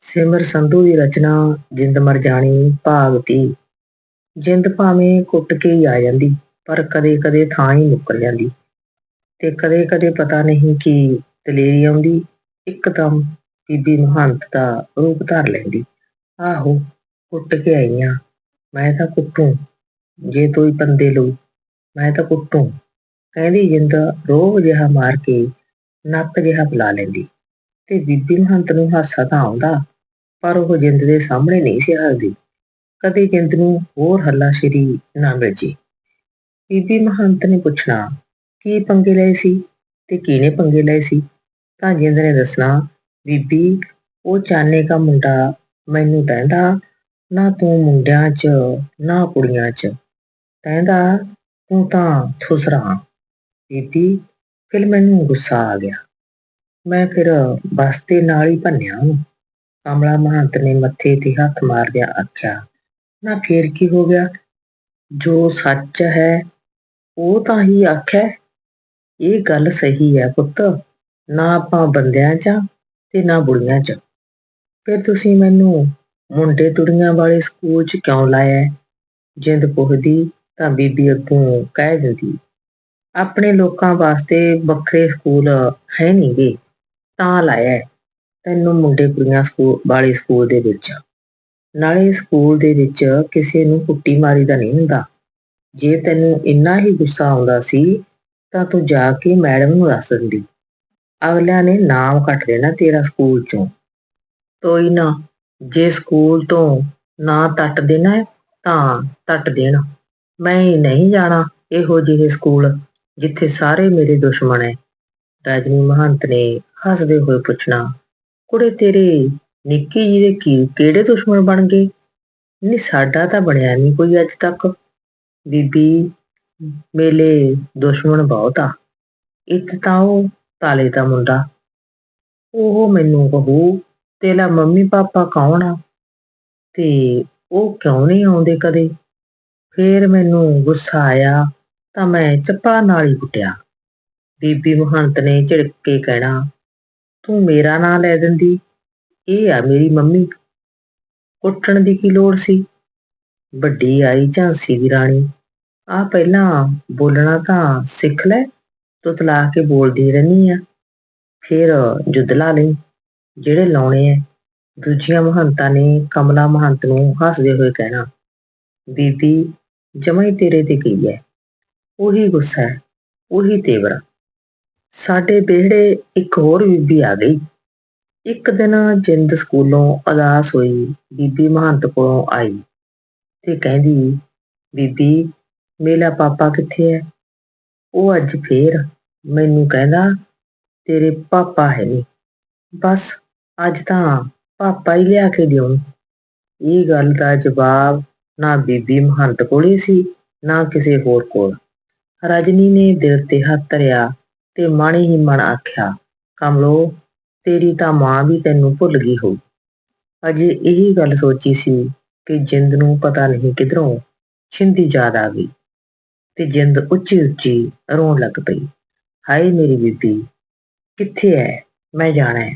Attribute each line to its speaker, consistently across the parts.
Speaker 1: ਸਿਮਰ ਸੰਧੂ ਦੀ ਰਚਨਾ, ਜਿੰਦ ਮਰ ਜਾਣੀ, ਭਾਗ 30 ਜਿੰਦ ਭਾਵੇਂ ਕੁੱਟ ਕੇ ਹੀ ਆ ਜਾਂਦੀ, ਪਰ ਕਦੇ-ਕਦੇ ਥਾਂ ਹੀ ਮੁੱਕਰ ਜਾਂਦੀ। ਤੇ ਕਦੇ-ਕਦੇ ਪਤਾ ਨਹੀਂ ਕਿ ਦਲੇਰੀ ਆਉਂਦੀ, ਇੱਕਦਮ ਬੀਬੀ ਮਹੰਤ ਦਾ ਰੂਪ ਧਾਰ ਲੈਂਦੀ। ਆਹੋ, ਕੁੱਟ ਕੇ ਆਈਆਂ ਮੈਂ ਤਾਂ ਕੁੱਟੂ, ਜੇ ਤੋਈ ਪੰਦੇ ਲਊ, ਮੈਂ ਤਾਂ ਕੁੱਟੂ। ਕਹਿੰਦੀ ਜਿੰਦ ਰੋਹ ਜਿਹਾ ਮਾਰ ਕੇ ਨੱਕ ਜਿਹਾ ਬੁਲਾ ਲੈਂਦੀ। ਤੇ ਬੀਬੀ ਮਹੰਤ ਨੂੰ ਹਾਸਾ ਤਾਂ ਆਉਂਦਾ। ਪਰ ਉਹ ਜਿੰਦ ਦੇ ਸਾਹਮਣੇ ਨਹੀਂ ਸੀ ਹੱਸਦੀ ਕਦੇ ਜਿੰਦ ਨੂੰ ਹੋਰ ਹੱਲਾ ਹੱਲਾਸ਼ੇਰੀ ਨਾ ਮਿਲਜੀ ਬੀਬੀ ਮਹੰਤ ਨੇ ਪੁੱਛਣਾ, ਕੀ ਪੰਗੇ ਲਏ ਸੀ ਤੇ ਕਿਹਨੇ ਪੰਗੇ ਲਏ ਸੀ? ਤਾਂ ਜਿੰਦ ਨੇ ਦੱਸਣਾ, ਬੀਬੀ, ਉਹ ਚਾਨੇ ਦਾ ਮੁੰਡਾ ਮੈਨੂੰ ਕਹਿੰਦਾ ਨਾ ਤੂੰ ਮੁੰਡਿਆਂ 'ਚ, ਨਾ ਕੁੜੀਆਂ 'ਚ। ਕਹਿੰਦਾ ਤੂੰ ਤਾਂ ਥੁਸਰਾ ਬੀਬੀ, ਫਿਰ ਮੈਨੂੰ ਗੁੱਸਾ ਆ ਗਿਆ। ਮੈਂ ਫਿਰ ਬਸ ਦੇ ਨਾਲ ਹੀ ਭੰਨਿਆ ਉਹਨੂੰ। ਕਮਲਾ ਮਹੰਤ ਨੇ ਮੱਥੇ ਤੇ ਹੱਥ ਮਾਰਦਿਆਂ ਆਖਿਆ, ਨਾ ਫੇਰ ਕੀ ਹੋ ਗਿਆ? ਜੋ ਸੱਚ ਹੈ, ਉਹ ਤਾਂ ਹੀ ਆਖਿਆ ਇਹ ਗੱਲ ਸਹੀ ਹੈ ਪੁੱਤ। ਨਾ ਆਪਾਂ ਬੰਦਿਆਂ 'ਚ ਤੇ ਨਾ ਬੁੜੀਆਂ 'ਚ ਫਿਰ ਤੁਸੀਂ ਮੈਨੂੰ ਮੁੰਡੇ ਤੁੜੀਆਂ ਵਾਲੇ ਸਕੂਲ 'ਚ ਕਿਉਂ ਲਾਇਆ ਜਿੰਦ ਪੁੱਛਦੀ ਤਾਂ ਬੀਬੀ ਅੱਗੋਂ ਕਹਿ ਦਿੰਦੀ, ਆਪਣੇ ਲੋਕਾਂ ਵਾਸਤੇ ਵੱਖਰੇ ਸਕੂਲ ਹੈ ਨਹੀਂਗੇ ਤਾਂ ਲਾਇਆ ਤੈਨੂੰ ਮੁੰਡੇ ਕੁੜੀਆਂ ਸਕੂਲ ਵਾਲੇ ਸਕੂਲ ਦੇ ਵਿੱਚ। ਨਾਲੇ ਸਕੂਲ ਦੇ ਵਿੱਚ ਕਿਸੇ ਨੂੰ ਕੁੱਟੀ ਮਾਰੀ ਦਾ ਨਹੀਂ ਹੁੰਦਾ। ਜੇ ਤੈਨੂੰ ਇੰਨਾ ਹੀ ਗੁੱਸਾ ਆਉਂਦਾ ਸੀ, ਤਾਂ ਤੂੰ ਜਾ ਕੇ ਮੈਡਮ ਨੂੰ ਦੱਸ ਦਿੰਦੀ। ਅਗਲਿਆਂ ਨੇ ਨਾਮ ਕੱਟ ਲੈਣਾ ਤੇਰਾ ਸਕੂਲ ਚੋਂ। ਤੋਈ ਨਾ, ਜੇ ਸਕੂਲ ਤੋਂ ਨਾ ਟੱਟ ਦੇਣਾ ਤਾਂ ਟੱਟ ਦੇਣਾ। ਮੈਂ ਨਹੀਂ ਜਾਣਾ ਇਹੋ ਜਿਹੇ ਸਕੂਲ, ਜਿੱਥੇ ਸਾਰੇ ਮੇਰੇ ਦੁਸ਼ਮਣ ਹੈ। ਰਜਨੀ ਮਹੰਤ ਨੇ ਹੱਸਦੇ ਹੋਏ ਪੁੱਛਣਾ ਕੁੜੇ ਤੇਰੇ ਨਿੱਕੀ ਜੀ ਦੇ ਕੀ ਕਿਹੜੇ ਦੁਸ਼ਮਣ ਬਣ ਗਏ? ਨਹੀਂ, ਸਾਡਾ ਤਾਂ ਬਣਿਆ ਨਹੀਂ ਕੋਈ ਅੱਜ ਤੱਕ। ਬੀਬੀ, ਮੇਲੇ ਦੁਸ਼ਮਣ ਬਹੁਤ ਆ। ਇੱਕ ਤਾਂ ਉਹ ਤਾਲੇ ਦਾ ਮੁੰਡਾ। ਉਹ ਮੈਨੂੰ ਕਹੂ ਤੇਰਾ ਮੰਮੀ ਪਾਪਾ ਕੌਣ ਆ? ਤੇ ਉਹ ਕਿਉਂ ਨਹੀਂ ਆਉਂਦੇ ਕਦੇ? ਫੇਰ ਮੈਨੂੰ ਗੁੱਸਾ ਆਇਆ ਤਾਂ ਮੈਂ ਚੱਪਾ ਨਾਲ ਹੀ ਕੁੱਟਿਆ। ਬੀਬੀ ਮਹੰਤ ਨੇ ਝਿੜਕ ਕੇ ਕਹਿਣਾ ਤੂੰ ਮੇਰਾ ਨਾਂ ਲੈ ਦਿੰਦੀ। ਇਹ ਆ ਮੇਰੀ ਮੰਮੀ। ਕੁੱਟਣ ਦੀ ਕੀ ਲੋੜ ਸੀ? ਵੱਡੀ ਆਈ ਝਾਂਸੀ ਦੀ ਰਾਣੀ। ਆ ਪਹਿਲਾਂ ਬੋਲਣਾ ਤਾਂ ਸਿੱਖ ਲੈ, ਤੁਤਲਾ ਕੇ ਬੋਲਦੀ ਰਹਿਨੀ ਆ। ਫਿਰ ਜੁੱਦਲਾ ਲਈ, ਜਿਹੜੇ ਲਾਉਣੇ ਐ। ਦੂਜੀਆਂ ਮਹੰਤਾਂ ਨੇ ਕਮਲਾ ਮਹੰਤ ਨੂੰ ਹੱਸਦੇ ਹੋਏ ਕਹਿਣਾ, ਬੀਬੀ ਜਮਾਂ ਹੀ ਤੇਰੇ ਤੇ ਗਈ ਐ। ਉਹੀ ਗੁੱਸਾ ਹੈ ਉਹੀ ਤੇਵਰਾ। ਸਾਡੇ ਵਿਹੜੇ ਇੱਕ ਹੋਰ ਬੀਬੀ ਆ ਗਈ। ਇੱਕ ਦਿਨ ਜਿੰਦ ਸਕੂਲੋਂ ਉਦਾਸ ਹੋਈ, ਬੀਬੀ ਮਹੰਤ ਕੋਲੋਂ ਆਈ ਤੇ ਕਹਿੰਦੀ, ਬੀਬੀ ਮੇਰਾ ਪਾਪਾ ਕਿੱਥੇ ਹੈ ਉਹ ਅੱਜ ਫੇਰ ਮੈਨੂੰ ਕਹਿੰਦਾ, ਤੇਰੇ ਪਾਪਾ ਹੈ ਨਹੀਂ ਬਸ ਅੱਜ ਤਾਂ ਪਾਪਾ ਹੀ ਲਿਆ ਕੇ ਦਿਉ ਇਹ ਗੱਲ ਦਾ ਜਵਾਬ ਨਾ ਬੀਬੀ ਮਹੰਤ ਕੋਲੇ ਸੀ, ਨਾ ਕਿਸੇ ਹੋਰ ਕੋਲ। ਰਜਨੀ ਨੇ ਦਿਲ ਤੇ ਹੱਥ ਧਰਿਆ ਤੇ ਮਨ ਹੀ ਮਨ ਆਖਿਆ, ਕਮਲੋ, ਤੇਰੀ ਤਾਂ ਮਾਂ ਵੀ ਤੈਨੂੰ ਭੁੱਲ ਗਈ ਹੋ ਅਜੇ ਇਹੀ ਗੱਲ ਸੋਚੀ ਸੀ ਕਿ ਜਿੰਦ ਨੂੰ ਪਤਾ ਨਹੀਂ ਕਿਧਰੋਂ ਛਿੰਦੀ ਯਾਦ ਆ ਗਈ ਤੇ ਜਿੰਦ ਉੱਚੀ ਉੱਚੀ ਰੋਣ ਲੱਗ ਪਈ। ਹਾਏ ਮੇਰੀ ਬੀਬੀ, ਕਿੱਥੇ ਐ? ਮੈਂ ਜਾਣਾ ਹੈ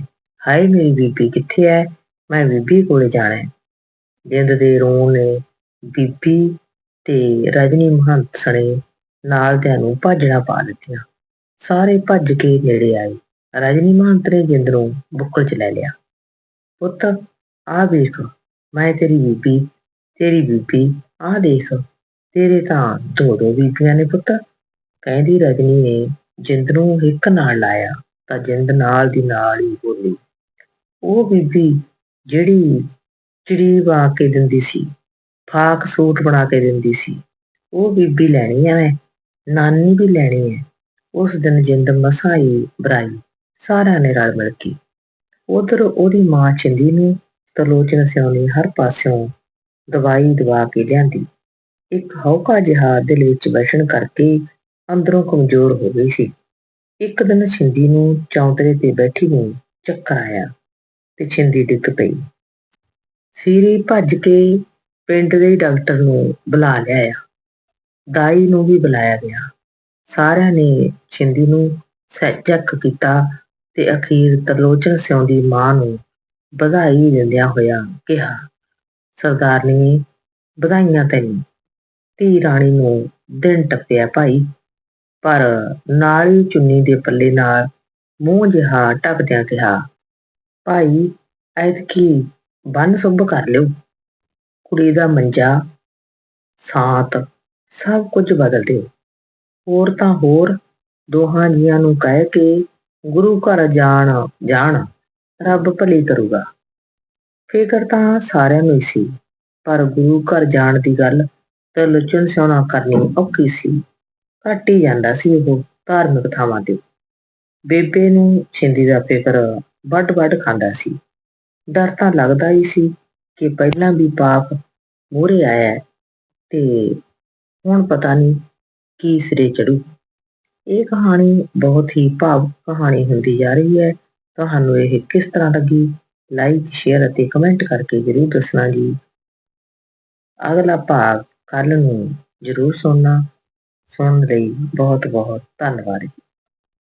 Speaker 1: ਹਾਏ ਮੇਰੀ ਬੀਬੀ, ਕਿੱਥੇ ਐ? ਮੈਂ ਬੀਬੀ ਕੋਲੇ ਜਾਣਾ ਹੈ ਜਿੰਦ ਦੇ ਰੋਣ ਨੇ ਬੀਬੀ ਤੇ ਰਜਨੀ ਮਹੰਤ ਸਣੇ ਨਾਲ ਦਿਆਂ ਨੂੰ ਭਾਜਣਾ ਪਾ ਦਿੱਤੀਆਂ। ਸਾਰੇ ਭੱਜ ਕੇ ਨੇੜੇ ਆਏ। ਰਜਨੀ ਮਹੰਤ ਨੇ ਜਿੰਦ ਨੂੰ ਬੁੱਕਲ 'ਚ ਲੈ ਲਿਆ। ਪੁੱਤ, ਆਹ ਵੇਖ, ਮੈਂ ਤੇਰੀ ਬੀਬੀ ਤੇਰੀ ਬੀਬੀ, ਆਹ ਦੇਖ, ਤੇਰੇ ਤਾਂ ਦੋ ਦੋ ਬੀਬੀਆਂ ਨੇ ਪੁੱਤ। ਕਹਿੰਦੀ ਰਜਨੀ ਨੇ ਜਿੰਦ ਨੂੰ ਇੱਕ ਨਾਲ ਲਾਇਆ, ਤਾਂ ਜਿੰਦ ਨਾਲ ਦੀ ਨਾਲ ਹੀ ਬੋਲੀ, ਉਹ ਬੀਬੀ ਜਿਹੜੀ ਚਿੜੀ ਬਣਾ ਕੇ ਦਿੰਦੀ ਸੀ, ਫਾਕ ਸੂਟ ਬਣਾ ਕੇ ਦਿੰਦੀ ਸੀ, ਉਹ ਬੀਬੀ ਲੈਣੀ ਆ ਮੈਂ, ਨਾਨੀ ਵੀ ਲੈਣੀ ਹੈ ਉਸ ਦਿਨ ਜਿੰਦ ਮਸਾਈ ਹੀ ਬਰਾਈ, ਸਾਰਿਆਂ ਨੇ ਰਲ ਮਿਲ ਕੇ। ਉਧਰ ਉਹਦੀ ਮਾਂ ਚਿੰਦੀ ਨੂੰ ਤਲੋਚਨ ਸਿਆਉਣੀ ਹਰ ਪਾਸਿਓਂ ਦਵਾਈ ਦਵਾ ਕੇ ਲਿਆਂਦੀ। ਇੱਕ ਹੌਕਾ ਜਿਹਾ ਦਿਲ ਵਿੱਚ ਬੈਠਣ ਕਰਕੇ ਅੰਦਰੋਂ ਕਮਜ਼ੋਰ ਹੋ ਗਈ ਸੀ। ਇੱਕ ਦਿਨ ਛਿੰਦੀ ਨੂੰ ਚੌਂਤਰੇ ਤੇ ਬੈਠੀ ਨੂੰ ਚੱਕਰ ਆਇਆ ਤੇ ਛਿੰਦੀ ਡਿੱਗ ਪਈ। ਸੀਰੀ ਭੱਜ ਕੇ ਪਿੰਡ ਦੇ ਡਾਕਟਰ ਨੂੰ ਬੁਲਾ ਲਿਆਇਆ। ਦਾਈ ਨੂੰ ਵੀ ਬੁਲਾਇਆ ਗਿਆ। ਸਾਰਿਆਂ ਨੇ ਛਿੰਦੀ ਨੂੰ ਚੈੱਕ ਕੀਤਾ ਤੇ ਅਖੀਰ ਤਰਲੋਚਨ ਸਿਉਂ ਦੀ ਮਾਂ ਨੂੰ ਵਧਾਈ ਦਿੰਦਿਆਂ ਹੋਇਆ ਕਿਹਾ ਸਰਦਾਰਨੀ ਵਧਾਈਆਂ ਤੈਨੂੰ। ਧੀ ਰਾਣੀ ਨੂੰ ਦਿਨ ਟੱਪਿਆ ਭਾਈ। ਪਰ ਨਾਲ ਹੀ ਚੁੰਨੀ ਦੇ ਪੱਲੇ ਨਾਲ ਮੂੰਹ ਜਿਹਾ ਢੱਕਦਿਆਂ ਕਿਹਾ, ਭਾਈ, ਐਤਕੀ ਬੰਨ ਸੁੱਭ ਕਰ ਲਿਓ। ਕੁੜੀ ਦਾ ਮੰਜਾ, ਸਾਤ ਸਭ ਕੁਝ ਬਦਲ ਦਿਓ। ਹੋਰ ਤਾਂ ਹੋਰ ਦੋਹਾਂ ਜੀਆਂ ਨੂੰ ਕਹਿ ਕੇ ਗੁਰੂ ਘਰ ਜਾਣ ਜਾਣ, ਰੱਬ ਭਲੀ ਕਰੂਗਾ। ਫਿਕਰ ਤਾਂ ਸਾਰਿਆਂ ਨੂੰ ਹੀ ਸੀ, ਪਰ ਗੁਰੂ ਘਰ ਜਾਣ ਦੀ ਗੱਲ ਤੇ ਲੁਚਣ ਸਿਉਣਾ ਕਰਨੀ ਔਖੀ ਸੀ। ਘੱਟ ਹੀ ਜਾਂਦਾ ਸੀ ਉਹ ਧਾਰਮਿਕ ਥਾਵਾਂ ਤੇ। ਬੇਬੇ ਨੂੰ ਛਿੰਦੀ ਦਾ ਫਿਕਰ ਵੱਡ ਵੱਡ ਖਾਂਦਾ ਸੀ। ਡਰ ਤਾਂ ਲੱਗਦਾ ਹੀ ਸੀ ਕਿ ਪਹਿਲਾਂ ਵੀ ਪਾਪ ਮੂਹਰੇ ਆਇਆ ਤੇ ਹੁਣ ਪਤਾ ਨਹੀਂ ਕੀ ਸਿਰੇ ਚੜੂ ਇਹ ਕਹਾਣੀ ਬਹੁਤ ਹੀ ਭਾਵੁਕ ਕਹਾਣੀ ਹੁੰਦੀ ਜਾ ਰਹੀ ਹੈ। ਤੁਹਾਨੂੰ ਇਹ ਕਿਸ ਤਰ੍ਹਾਂ ਲੱਗੀ? ਲਾਈਕ ਸ਼ੇਅਰ ਅਤੇ ਕਮੈਂਟ ਕਰਕੇ ਜਰੂਰ ਦੱਸਣਾ ਜੀ। ਅਗਲਾ ਭਾਗ ਕੱਲ ਨੂੰ ਜਰੂਰ ਸੁਣਨਾ। ਸੁਣਨ ਲਈ ਬਹੁਤ ਬਹੁਤ ਧੰਨਵਾਦ